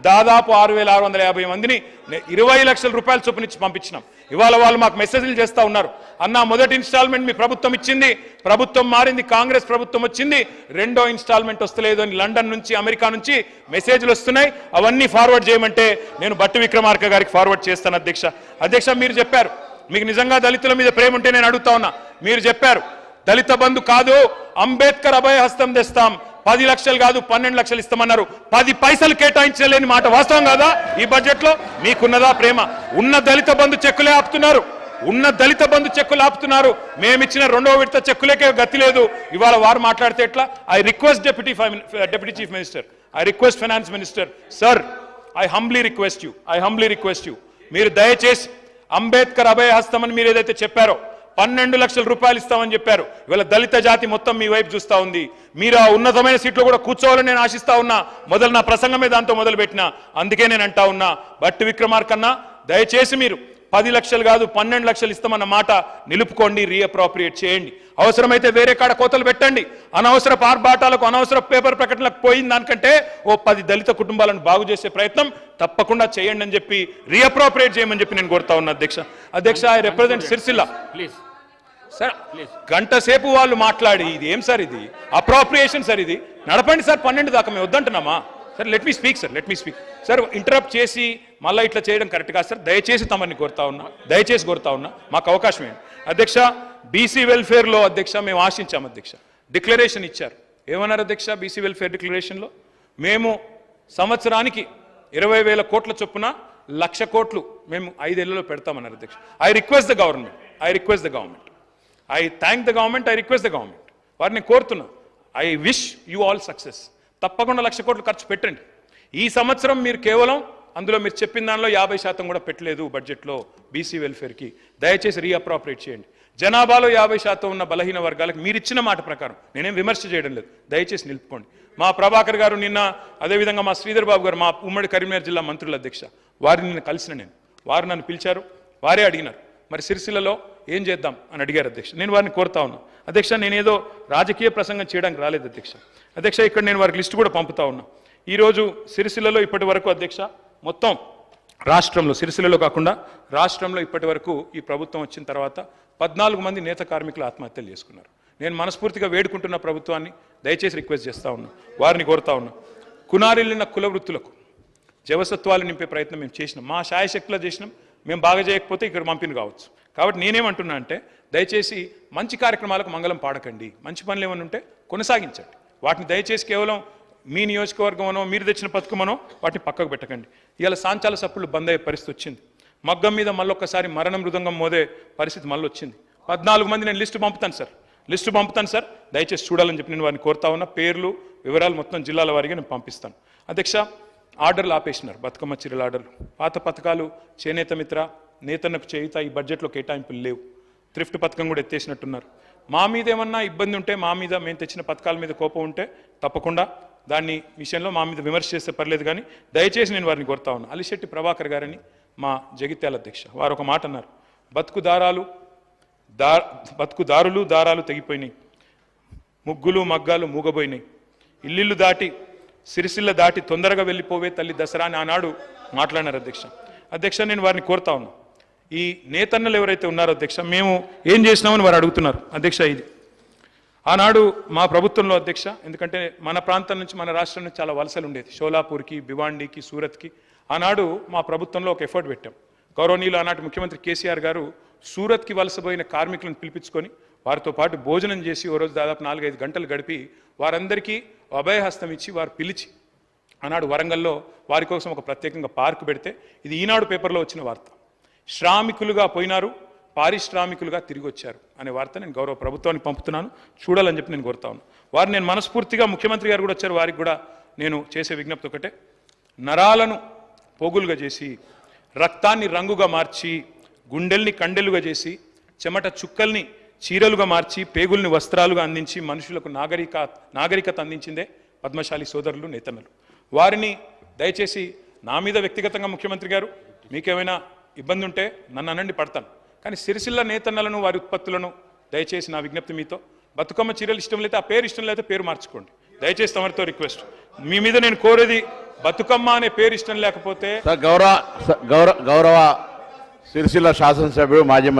దాదాపు ఆరు వేల ఆరు వందల యాభై మందిని ఇరవై లక్షల రూపాయలు చొప్పునిచ్చి పంపించినాం. ఇవాళ వాళ్ళు మాకు మెసేజ్లు చేస్తూ ఉన్నారు. అన్న మొదటి ఇన్స్టాల్మెంట్ మీ ప్రభుత్వం ఇచ్చింది ప్రభుత్వం మారింది కాంగ్రెస్ ప్రభుత్వం వచ్చింది రెండో ఇన్స్టాల్మెంట్ వస్తలేదు అని లండన్ నుంచి అమెరికా నుంచి మెసేజ్లు వస్తున్నాయి. అవన్నీ ఫార్వర్డ్ చేయమంటే నేను బట్టి విక్రమార్క గారికి ఫార్వర్డ్ చేస్తాను అధ్యక్ష. అధ్యక్ష మీరు చెప్పారు. మీకు నిజంగా దళితుల మీద ప్రేమ ఉంటే నేను అడుగుతా ఉన్నా. మీరు చెప్పారు. దళిత బంధు కాదు అంబేద్కర్ అభయ హస్తం తెస్తాం. పది లక్షలు కాదు పన్నెండు లక్షలు ఇస్తామన్నారు. పది పైసలు కేటాయించలేని మాట వాస్తవం కాదా? ఈ బడ్జెట్లో మీకున్నదా ప్రేమ? ఉన్న దళిత బంధు చెక్కులే ఆపుతున్నారు. ఉన్న దళిత బంధు చెక్కులు ఆపుతున్నారు. మేమిచ్చిన రెండవ విడత చెక్కులకే గతి లేదు. ఇవాళ వారు మాట్లాడితే ఎట్లా? I request deputy deputy chief minister I request finance minister sir I humbly request you I humbly request you మీరు దయచేసి అంబేద్కర్ అభయ హస్తం అని మీరు ఏదైతే చెప్పారో పన్నెండు లక్షల రూపాయలు ఇస్తామని చెప్పారు. ఇవాళ దళిత జాతి మొత్తం మీ వైపు చూస్తా ఉంది. మీరు ఆ ఉన్నతమైన సీట్లో కూడా కూర్చోవాలని నేను ఆశిస్తా ఉన్నా. మొదలు నా ప్రసంగమే దాంతో మొదలు అందుకే నేను అంటా ఉన్నా బట్టి విక్రమార్కన్నా దయచేసి మీరు పది లక్షలు కాదు పన్నెండు లక్షలు ఇస్తామన్న మాట నిలుపుకోండి రీఅప్రోప్రియేట్ చేయండి. అవసరమైతే వేరే కాడ కోతలు పెట్టండి. అనవసర పార్బాటాలకు అనవసర పేపర్ ప్రకటనలకు పోయిన దానికంటే ఓ పది దళిత కుటుంబాలను బాగు చేసే ప్రయత్నం తప్పకుండా చేయండి అని చెప్పి రీఅప్రోప్రియేట్ చేయమని చెప్పి నేను కోరుతా ఉన్నా అధ్యక్ష. అధ్యక్ష I represent Sircilla please sir గంట సేపు వాళ్ళు మాట్లాడి ఇది ఏం సార్ ఇది? అప్రోప్రియేషన్ సార్ ఇది. నడపండి సార్ పన్నెండు దాకా మేము వద్దంటున్నామా? Sir let me speak sir let me speak sir interrupt చేసి మళ్ళీ ఇట్లా చేయడం కరెక్ట్ కాదు సార్ దయచేసి తమని కోరుతా ఉన్నా దయచేసి కోరుతా ఉన్నా మాకు అవకాశం ఏంటి అధ్యక్ష బీసీ వెల్ఫేర్లో అధ్యక్ష మేము ఆశించాం అధ్యక్ష. డిక్లరేషన్ ఇచ్చారు. ఏమన్నారు అధ్యక్ష బీసీ వెల్ఫేర్ డిక్లరేషన్లో మేము సంవత్సరానికి ఇరవై వేల కోట్ల చొప్పున లక్ష కోట్లు మేము ఐదేళ్ళలో పెడతామన్నారు అధ్యక్ష. I request the government I request the government I thank the government I request the government వారిని కోరుతున్నా. I wish you all success తప్పకుండా లక్ష కోట్లు ఖర్చు పెట్టండి. ఈ సంవత్సరం మీరు కేవలం అందులో మీరు చెప్పిన దానిలో యాభై శాతం కూడా పెట్టలేదు బడ్జెట్లో బీసీ వెల్ఫేర్కి దయచేసి రీఅప్రాపరేట్ చేయండి. జనాభాలో యాభై శాతం ఉన్న బలహీన వర్గాలకు మీరు ఇచ్చిన మాట ప్రకారం నేనేం విమర్శ చేయడం లేదు. దయచేసి నిలుపుకోండి. మా ప్రభాకర్ గారు నిన్న అదేవిధంగా మా శ్రీధర్ బాబు గారు మా ఉమ్మడి కరీంనగర్ జిల్లా మంత్రుల అధ్యక్ష వారిని నిన్న కలిసిన నేను. వారు నన్ను పిలిచారు వారే అడిగినారు. మరి సిరిసిల్లలో ఏం చేద్దాం అని అడిగారు అధ్యక్ష. నేను వారిని కోరుతా ఉన్నా. అధ్యక్ష నేనేదో రాజకీయ ప్రసంగం చేయడానికి రాలేదు అధ్యక్ష. అధ్యక్ష ఇక్కడ నేను వారికి లిస్టు కూడా పంపుతా ఉన్నా. ఈరోజు సిరిసిల్లలో ఇప్పటి వరకు అధ్యక్ష మొత్తం రాష్ట్రంలో సిరిసిల్లలో కాకుండా రాష్ట్రంలో ఇప్పటి వరకు ఈ ప్రభుత్వం వచ్చిన తర్వాత పద్నాలుగు మంది నేత కార్మికులు ఆత్మహత్యలు చేసుకున్నారు. నేను మనస్ఫూర్తిగా వేడుకుంటున్న ప్రభుత్వాన్ని దయచేసి రిక్వెస్ట్ చేస్తా ఉన్నా. వారిని కోరుతా ఉన్నా. కునారిల్లిన కుల వృత్తులకు జవసత్వాలు నింపే ప్రయత్నం మేము చేసినాం. మా శాయశక్తిలో చేసినాం. మేము బాగా చేయకపోతే ఇక్కడ పంపిన కావచ్చు. కాబట్టి నేనేమంటున్నా అంటే దయచేసి మంచి కార్యక్రమాలకు మంగళం పాడకండి. మంచి పనులు ఏమైనా ఉంటే కొనసాగించండి. వాటిని దయచేసి కేవలం మీ నియోజకవర్గమనో మీరు తెచ్చిన పథకమనో వాటిని పక్కకు పెట్టకండి. ఇవాళ సాంచాల సప్పులు బంద్ అయ్యే పరిస్థితి వచ్చింది. మగ్గం మీద మళ్ళొక్కసారి మరణ మృదంగం మోదే పరిస్థితి మళ్ళీ వచ్చింది. పద్నాలుగు మంది నేను లిస్టు పంపుతాను సార్. లిస్టు పంపుతాను సార్. దయచేసి చూడాలని చెప్పి నేను వారిని కోరుతా ఉన్నా. పేర్లు వివరాలు మొత్తం జిల్లాల వారిగా నేను పంపిస్తాను. అధ్యక్ష ఆర్డర్లు ఆపేసినారు బతుకమ్మ చీరల ఆర్డర్లు. పాత పథకాలు చేనేత మిత్ర నేతన్నకు చేయుత ఈ బడ్జెట్లో కేటాయింపులు లేవు. థ్రిఫ్ట్ పథకం కూడా ఎత్తేసినట్టున్నారు. మా మీద ఏమన్నా ఇబ్బంది ఉంటే మా మీద మేము తెచ్చిన పథకాల మీద కోపం ఉంటే తప్పకుండా దాన్ని విషయంలో మా మీద విమర్శ చేస్తే పర్లేదు కానీ దయచేసి నేను వారిని కోరుతా ఉన్నాను అలిశెట్టి ప్రభాకర్ గారని మా జగిత్యాల అధ్యక్ష. వారు ఒక మాట అన్నారు. బతుకు దారాలు దా బతుకు దారులు దారాలు తెగిపోయినాయి. ముగ్గులు మగ్గాలు మూగబోయినాయి. ఇల్లిల్లు దాటి సిరిసిల్ల దాటి తొందరగా వెళ్ళిపోవే తల్లి దసరా అని ఆనాడు మాట్లాడినారు అధ్యక్ష. అధ్యక్ష నేను వారిని కోరుతా ఉన్నా. ఈ నేతన్నలు ఎవరైతే ఉన్నారో అధ్యక్ష మేము ఏం చేసినామని వారు అడుగుతున్నారు. అధ్యక్ష ఇది. ఆనాడు మా ప్రభుత్వంలో అధ్యక్ష ఎందుకంటే మన ప్రాంతం నుంచి మన రాష్ట్రం నుంచి చాలా వలసలు ఉండేది. షోలాపూర్కి భివాండికి సూరత్కి. ఆనాడు మా ప్రభుత్వంలో ఒక ఎఫర్ట్ పెట్టాం. గౌరవనీయులు ఆనాటి ముఖ్యమంత్రి కేసీఆర్ గారు సూరత్కి వలసపోయిన కార్మికులను పిలిపించుకొని వారితో పాటు భోజనం చేసి ఓ రోజు దాదాపు నాలుగైదు గంటలు గడిపి వారందరికీ అభయహస్తం ఇచ్చి వారు పిలిచి ఆనాడు వరంగల్లో వారి కోసం ఒక ప్రత్యేకంగా పార్క్ పెడితే ఇది ఈనాడు పేపర్లో వచ్చిన వార్త. శ్రామికులుగా పోయినారు పారిశ్రామికులుగా తిరిగి వచ్చారు అనే వార్త నేను గౌరవ ప్రభుత్వానికి పంపుతున్నాను చూడాలని చెప్పి నేను కోరుతా ఉన్నాను. వారు నేను మనస్ఫూర్తిగా ముఖ్యమంత్రి గారు కూడా వచ్చారు వారికి కూడా నేను చేసే విజ్ఞప్తి ఒకటే. నరాలను పోగులుగా చేసి రక్తాన్ని రంగుగా మార్చి గుండెల్ని కండెలుగా చేసి చెమట చుక్కల్ని చీరలుగా మార్చి పేగుల్ని వస్త్రాలుగా అందించి మనుషులకు నాగరిక నాగరికత అందించిందే పద్మశాలి సోదరులు నేతన్నలు. వారిని దయచేసి నా మీద వ్యక్తిగతంగా ముఖ్యమంత్రి గారు మీకేమైనా ఇబ్బంది ఉంటే నన్ను అనండి పడతాను. కానీ సిరిసిల్ల నేతన్నలను వారి ఉత్పత్తులను దయచేసి నా విజ్ఞప్తి మీతో. బతుకమ్మ చీరలు ఇష్టం లేతే ఆ పేరు ఇష్టం లేకపోతే పేరు మార్చుకోండి. దయచేసి తమరితో రిక్వెస్ట్. మీ మీద నేను కోరేది బతుకమ్మ అనే పేరు ఇష్టం లేకపోతే గౌరవ గౌరవ గౌరవ సిరిసిల్ల శాసనసభ్యుడు మాజీ